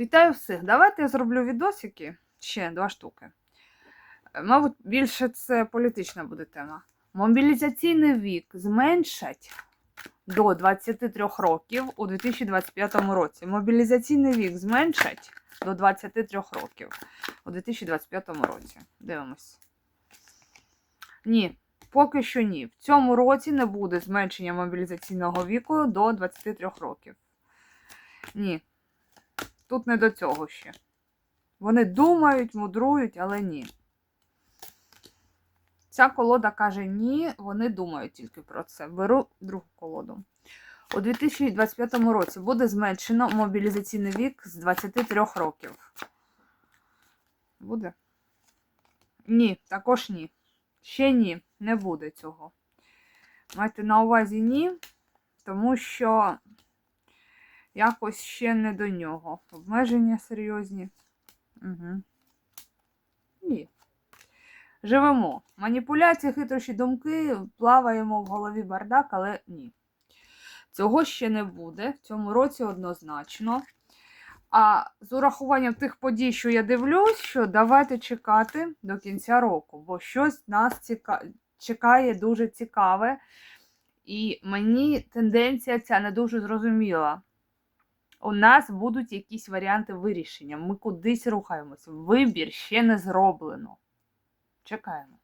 Вітаю всіх! Давайте я зроблю відосики, ще два штуки. Е, Мабуть, більше це політична буде тема. Мобілізаційний вік зменшать до 23 років у 2025 році. Мобілізаційний вік зменшать до 23 років у 2025 році. Дивимось. Ні, поки що ні. В цьому році не буде зменшення мобілізаційного віку до 23 років. Ні. Тут не до цього ще. Вони думають, мудрують, але ні. Ця колода каже ні, вони думають тільки про це. Беру другу колоду. У 2025 році буде зменшено мобілізаційний вік з 23 років. Буде? Ні, також ні. Ще ні, не буде цього. Майте на увазі ні, тому що якось ще не до нього. Обмеження серйозні. Угу. Ні. Живемо. Маніпуляції, хитрощі думки, плаваємо в голові бардак, але ні. Цього ще не буде. В цьому році однозначно. А з урахуванням тих подій, що я дивлюсь, що давайте чекати до кінця року, бо щось нас ціка... чекає дуже цікаве. І мені тенденція ця не дуже зрозуміла. У нас будуть якісь варіанти вирішення. Ми кудись рухаємось. Вибір ще не зроблено. Чекаємо.